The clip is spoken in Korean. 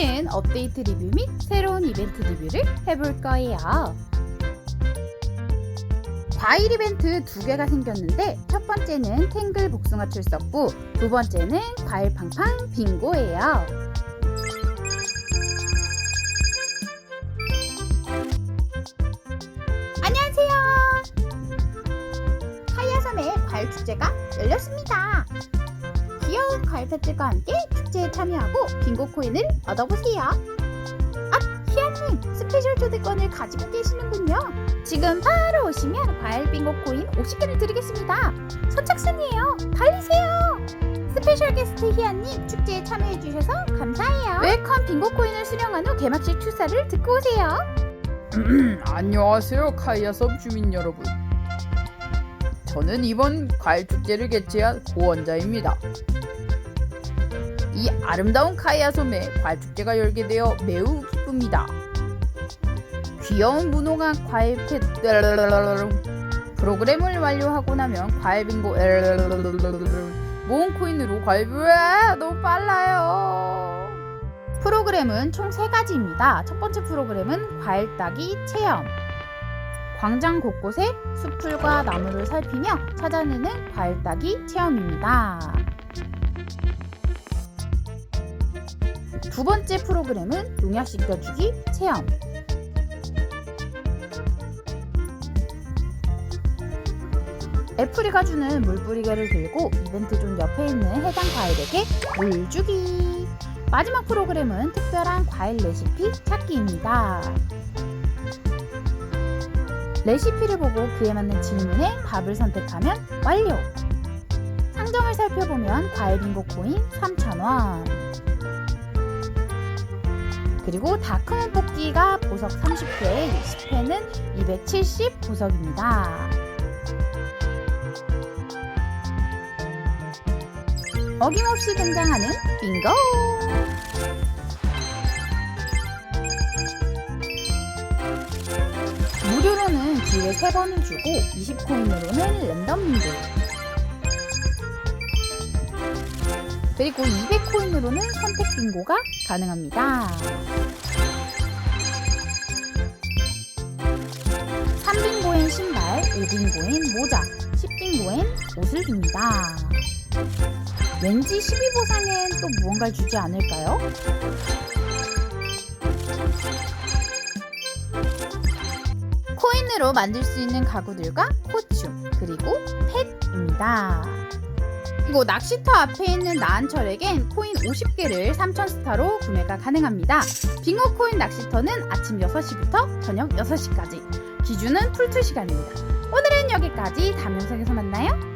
오늘은 업데이트 리뷰 및 새로운 이벤트 리뷰를 해볼 거예요. 과일 이벤트 두 개가 생겼는데 첫 번째는 탱글 복숭아 출석부, 두 번째는 과일 팡팡 빙고예요. 안녕하세요. 하야섬의 과일 축제가 열렸습니다. 귀여운 과일 펫들과 함께 축제에 참여하고 빙고 코인을 얻어보세요. 아, 희아님 스페셜 초대권을 가지고 계시는군요. 지금 바로 오시면 과일 빙고 코인 50개를 드리겠습니다. 선착순이에요. 달리세요. 스페셜 게스트 희아님 축제에 참여해주셔서 감사해요. 웰컴 빙고 코인을 수령한 후 개막식 축사를 듣고 오세요. 안녕하세요 카이아 섬 주민 여러분 저는 이번 과일 축제를 개최한 고원자입니다 이 아름다운 카이아섬에 과일 축제가 열게 되어 매우 기쁩니다 귀여운 무농한 과일 펫 프로그램을 완료하고 나면 과일 빙고 모은 코인으로 과일 으아, 너무 빨라요 프로그램은 총 3가지입니다. 첫 번째 프로그램은 과일 따기 체험. 광장 곳곳에 숲풀과 나무를 살피며 찾아내는 과일 따기 체험입니다. 두 번째 프로그램은 농약 씻겨주기 체험. 애플이가 주는 물뿌리개를 들고 이벤트 존 옆에 있는 해당 과일에게 물 주기. 마지막 프로그램은 특별한 과일 레시피 찾기입니다. 레시피를 보고 그에 맞는 질문에 답을 선택하면 완료! 상점을 살펴보면 과일 빙고 코인 3,000원 그리고 다크몬 뽑기가 보석 30회, 10회는 270 보석입니다. 어김없이 등장하는 빙고! 무료로는 기회 3번을 주고 20코인으로는 랜덤 빙고 그리고 200코인으로는 선택 빙고가 가능합니다. 3빙고엔 신발, 5빙고엔 모자, 10빙고엔 옷을 줍니다. 왠지 12보상엔 또 무언가를 주지 않을까요? 코인으로 만들 수 있는 가구들과 코춤 그리고 펫입니다. 그리고 낚시터 앞에 있는 나한철에겐 코인 50개를 3,000스타로 구매가 가능합니다. 빙어 코인 낚시터는 아침 6시부터 저녁 6시까지. 기준은 풀트 시간입니다. 오늘은 여기까지 다음 영상에서 만나요.